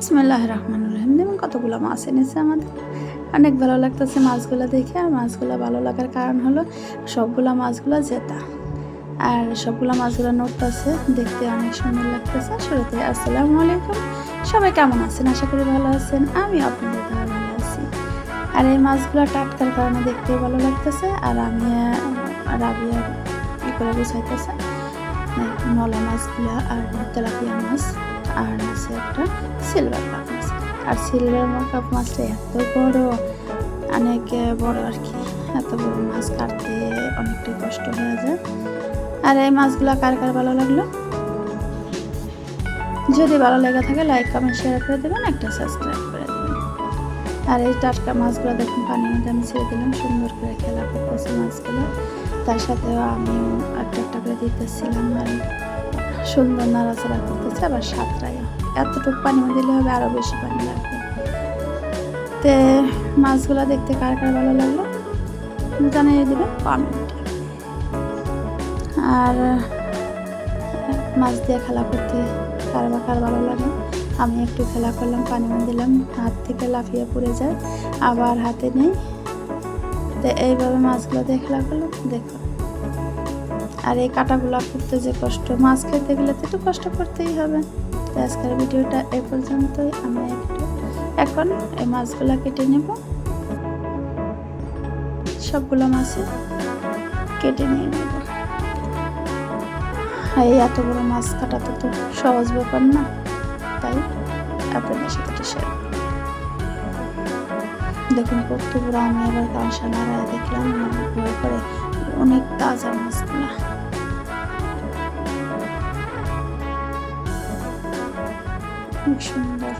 বিসমিল্লাহ রহমান রহিম যেমন কতগুলো মাছ এনেছে আমাদের। অনেক ভালো লাগতেছে মাছগুলো দেখে, আর মাছগুলো ভালো লাগার কারণ হলো সবগুলো মাছগুলো জেতা। আর সবগুলো মাছগুলো নড়তেছে, দেখতে অনেক সুন্দর লাগতেছে। শুরুতে আসসালামু আলাইকুম। সবাই কেমন আছেন? আশা করি ভালো আছেন। আমি আপনাদের ভালো আছি। আর এই মাছগুলো টাটকার কারণে দেখতে ভালো লাগতেছে, আর আমি রাবিয়া ই করে গুছাইতেছে। নলা মাছগুলো আর তেলাপিয়া মাছ। আর আছে একটা সিলভার কাপ মাছ আর সিলভার কাপ মাছটা এত বড়, অনেক বড় আর কি, এত বড় মাছ কাটতে অনেকটাই কষ্ট হয়ে যায়। আর এই মাছগুলো কার কার ভালো লাগল? যদি ভালো লেগে থাকে লাইক কমেন্ট শেয়ার করে দেবেন, একটা সাবস্ক্রাইব করে দেবেন। আর এই টাটকা মাছগুলো দেখুন, পানির মধ্যে আমি ছেড়ে দিলাম, সুন্দর করে খেলা করতেছে মাছগুলো। তার সাথেও আমিও একটা একটা করে দিতেছিলাম আর সুন্দর নাড়াচাড়া করতেছে, আবার সাঁতরাই এতটুকু পানি দিলে হবে আরও বেশি পানি লাগবে। তে মাছগুলো দেখতে কার কার ভালো লাগল? জানিয়ে দেবেন কমেন্টে আর মাছ দিয়ে খেলা করতে কার বা কার ভালো লাগে? আমি একটু খেলা করলাম, পানি দিলাম, হাত থেকে লাফিয়ে পড়ে যায়, আবার হাতে নেই। তো এইভাবে মাছগুলো দিয়ে খেলা করলাম, দেখো। আর এই কাটাগুলো করতে যে কষ্ট, মাছ খেতে গেলে তো একটু কষ্ট করতেই হবে। তো আজকের ভিডিওটা এ পর্যন্তই। আমি একটু এখন এই মাছগুলো কেটে নেব। সবগুলো মাছে কেটে নিয়ে নেব। এই এত বড় মাছ কাটাতে তো সহজ ব্যাপার না। তাই আপনাদের সাথে শেয়ার দেখুন কত বড় আমি আবার নাড়ায় দেখলাম ভয় করে অনেক তাজা মাছগুলা খুব সুন্দর।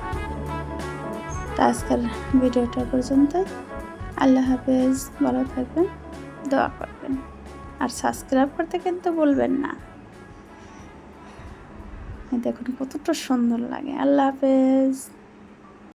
তো আজকের ভিডিওটা পর্যন্ত আল্লাহ হাফেজ, ভালো থাকবেন, দোয়া করবেন। আর সাবস্ক্রাইব করতে কিন্তু বলবেন না। দেখুন, কতটা সুন্দর লাগে। আল্লাহ হাফেজ।